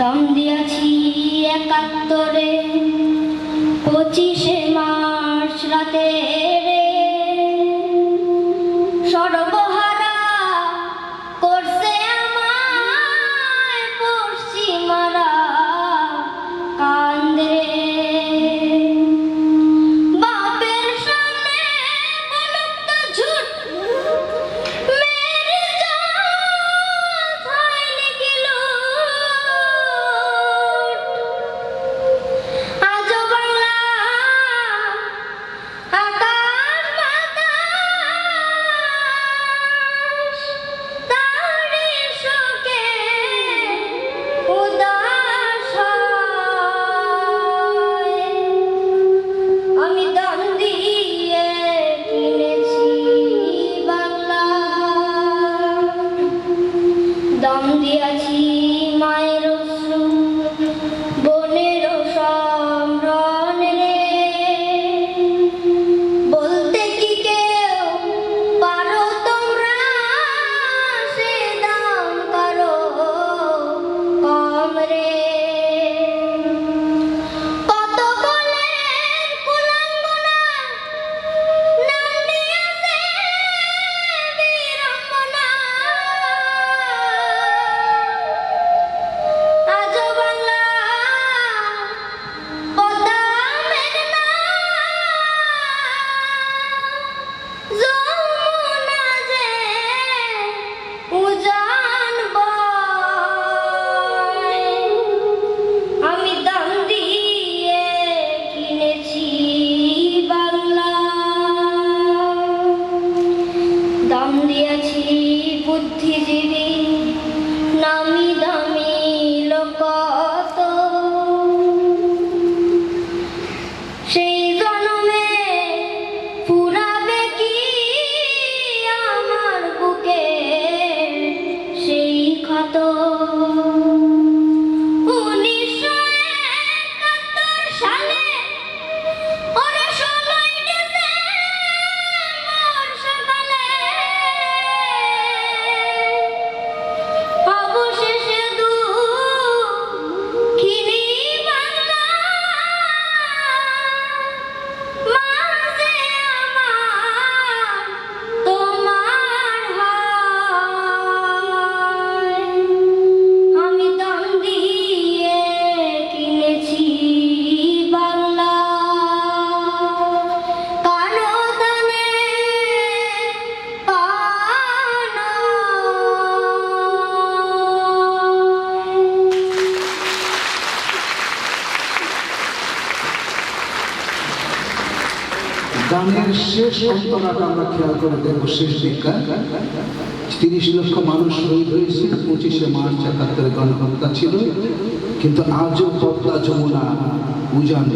দম দিয়াছি একাত্তরে পঁচিশে মার্চ রাতে। গানের শেষ অন্তরাটা আমরা খেয়াল করে দেখব শেষ বিজ্ঞান তিরিশ লক্ষ মানুষ শহীদ হয়েছে, পঁচিশে মার্চ একাত্তরে গণহত্যা ছিল। কিন্তু আজও পদ্মা যমুনা উজান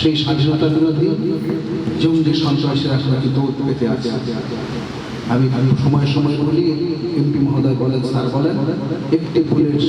সেই স্বাধীনতা বিরোধী জঙ্গি সন্ত্রাসীরা কিন্তু পেতে আছে। আমি আমি সময় সময় বলি, এমপি মহোদয় বলেন, স্যার বলেন, একটি ভুলের